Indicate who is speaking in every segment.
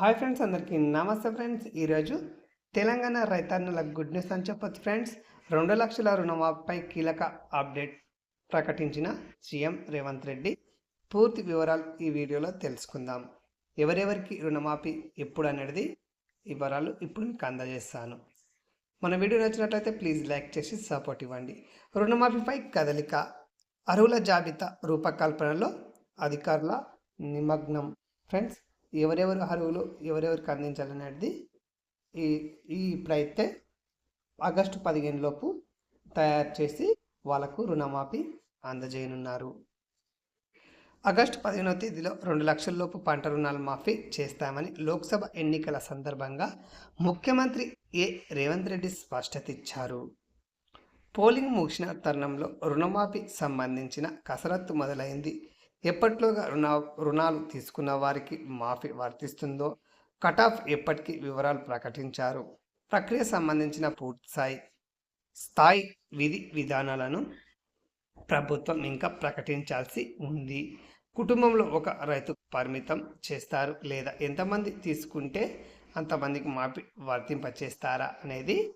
Speaker 1: Hi friends అందరికీ నమస్తే friends. ఈరోజు తెలంగాణ రైతన్నులకు గుడ్ న్యూస్ అని చెప్పొచ్చు ఫ్రెండ్స్. రెండు లక్షల రుణమాఫీపై కీలక అప్డేట్ ప్రకటించిన సీఎం రేవంత్ రెడ్డి. పూర్తి వివరాలు ఈ వీడియోలో తెలుసుకుందాం. ఎవరెవరికి రుణమాఫీ ఎప్పుడు అనేది వివరాలు ఇప్పుడు మీకు అందజేస్తాను. మన వీడియో నచ్చినట్లయితే ప్లీజ్ లైక్ చేసి సపోర్ట్ ఇవ్వండి. రుణమాఫీపై కదలిక అర్హుల జాబితా రూపకల్పనలో అధికారుల నిమగ్నం. ఫ్రెండ్స్ ఎవరెవరు అర్హులు ఎవరెవరికి అందించాలనేది ఈ ఈ ఇప్పుడైతే ఆగస్టు పదిహేను లోపు తయారు చేసి వాళ్ళకు రుణమాఫీ అందజేయనున్నారు. ఆగస్టు పదిహేనవ తేదీలో రెండు లక్షల లోపు పంట రుణాలు మాఫీ చేస్తామని లోక్సభ ఎన్నికల సందర్భంగా ముఖ్యమంత్రి ఏ రేవంత్ రెడ్డి స్పష్టత ఇచ్చారు. పోలింగ్ ముగిసిన తరుణంలో రుణమాఫీ సంబంధించిన కసరత్తు మొదలైంది. ఎప్పట్లోగా రుణ రుణాలు తీసుకున్న వారికి మాఫీ వర్తిస్తుందో కటాఫ్ ఎప్పటికీ వివరాలు ప్రకటించారు. ప్రక్రియ సంబంధించిన పూర్తి స్థాయి స్థాయి విధి విధానాలను ప్రభుత్వం ఇంకా ప్రకటించాల్సి ఉంది. కుటుంబంలో ఒక రైతు పరిమితం చేస్తారు లేదా ఎంతమంది తీసుకుంటే అంతమందికి మాఫీ వర్తింపచేస్తారా అనేది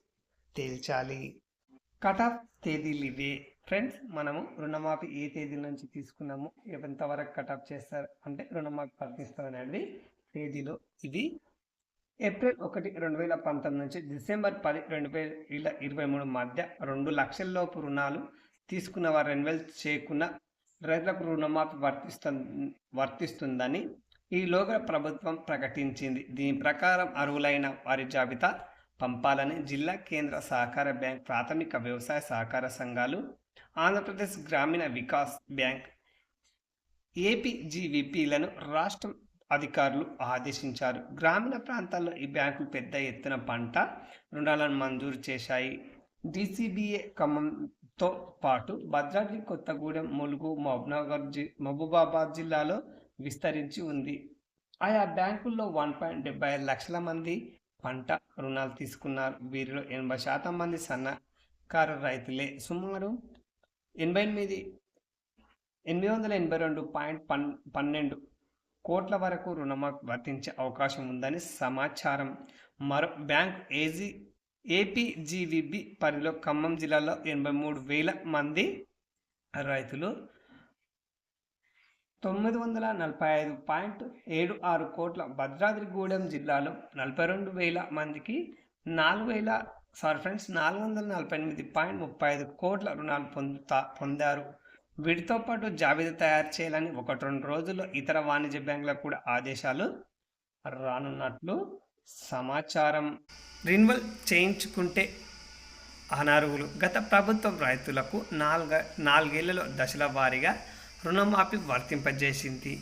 Speaker 1: తేల్చాలి. కటాఫ్ తేదీలు ఇవే ఫ్రెండ్స్ మనము రుణమాఫీ ఏ తేదీ నుంచి తీసుకున్నాము ఎంతవరకు కటాఫ్ చేస్తారు అంటే రుణమాఫీ ప్రకటిస్తాం అనేది తేదీలో ఇది ఏప్రిల్ ఒకటి రెండు వేల పంతొమ్మిది నుంచి డిసెంబర్ పది రెండు వేల ఇరవై మూడు మధ్య రెండు లక్షల లోపు రుణాలు తీసుకున్న వారు రెన్యువల్ చేయకున్న రైతులకు రుణమాఫీ వర్తిస్తు వర్తిస్తుందని ఈలోగా ప్రభుత్వం ప్రకటించింది. దీని ప్రకారం అర్హులైన వారి జాబితా పంపాలని జిల్లా కేంద్ర సహకార బ్యాంక్ ప్రాథమిక వ్యవసాయ సహకార సంఘాలు ఆంధ్రప్రదేశ్ గ్రామీణ వికాస్ బ్యాంక్ ఏపీజీవిపిలను రాష్ట్ర అధికారులు ఆదేశించారు. గ్రామీణ ప్రాంతాల్లో ఈ బ్యాంకులు పెద్ద ఎత్తున పంట రుణాలను మంజూరు చేశాయి. డిసిబిఏ ఖమ్మంతో పాటు భద్రాద్రి కొత్తగూడెం ములుగు మహబూబ్నగర్ జి మహబూబాబాద్ జిల్లాలో విస్తరించి ఉంది. ఆయా బ్యాంకుల్లో వన్ పాయింట్ డెబ్బై ఐదు లక్షల మంది పంట రుణాలు తీసుకున్నారు. వీరిలో ఎనభై శాతం మంది సన్నకారు రైతులే. సుమారు ఎనభై ఎనిమిది ఎనిమిది వందల ఎనభై రెండు పాయింట్ పన్ పన్నెండు కోట్ల వరకు రుణమాఫీ వర్తించే అవకాశం ఉందని సమాచారం. మరో బ్యాంక్ ఏజీ ఏపీజీవిబి పరిధిలో ఖమ్మం జిల్లాలో ఎనభై మూడు వేల మంది రైతులు. తొమ్మిది వందల నలభై ఐదు పాయింట్ ఏడు ఆరు కోట్ల భద్రాద్రిగూడెం జిల్లాలో నలభై రెండు వేల మందికి నాలుగు వేల సారీ ఫ్రెండ్స్ నాలుగు వందల నలభై ఎనిమిది పాయింట్ ముప్పై ఐదు కోట్ల రుణాలు పొందుతా పొందారు. వీటితో పాటు జాబితా తయారు చేయాలని ఒకటి రెండు రోజుల్లో ఇతర వాణిజ్య బ్యాంకులకు కూడా ఆదేశాలు రానున్నట్లు సమాచారం. రిన్వల్ చేయించుకుంటే అనర్హులు గత ప్రభుత్వం రైతులకు నాలుగ నాలుగేళ్ళలో దశల వారీగా రుణమాఫీ వర్తింపజేసింది.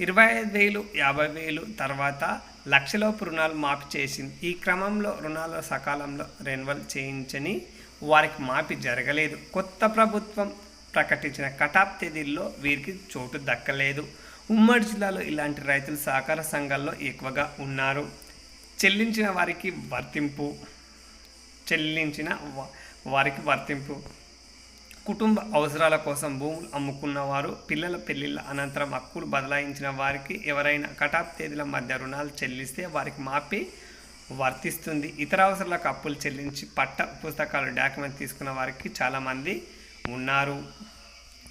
Speaker 1: ఇరవై ఐదు వేలు యాభై వేలు తర్వాత లక్షలోపు రుణాలు మాఫీ చేసింది. ఈ క్రమంలో రుణాలు సకాలంలో రెన్యువల్ చేయించని వారికి మాఫీ జరగలేదు. కొత్త ప్రభుత్వం ప్రకటించిన కటాప్ తేదీల్లో వీరికి చోటు దక్కలేదు. ఉమ్మడి జిల్లాలో ఇలాంటి రైతులు సహకార సంఘాల్లో ఎక్కువగా ఉన్నారు. చెల్లించిన వారికి వర్తింపు చెల్లించిన వారికి వర్తింపు. కుటుంబ అవసరాల కోసం భూములు అమ్ముకున్న వారు పిల్లల పెళ్ళిళ్ళ అనంతరం హక్కులు బదలాయించిన వారికి ఎవరైనా కటాప్ తేదీల మధ్య రుణాలు చెల్లిస్తే వారికి మాపి వర్తిస్తుంది. ఇతర అవసరాలకు అప్పులు చెల్లించి పట్ట పుస్తకాలు డాక్యుమెంట్ తీసుకున్న వారికి చాలామంది ఉన్నారు.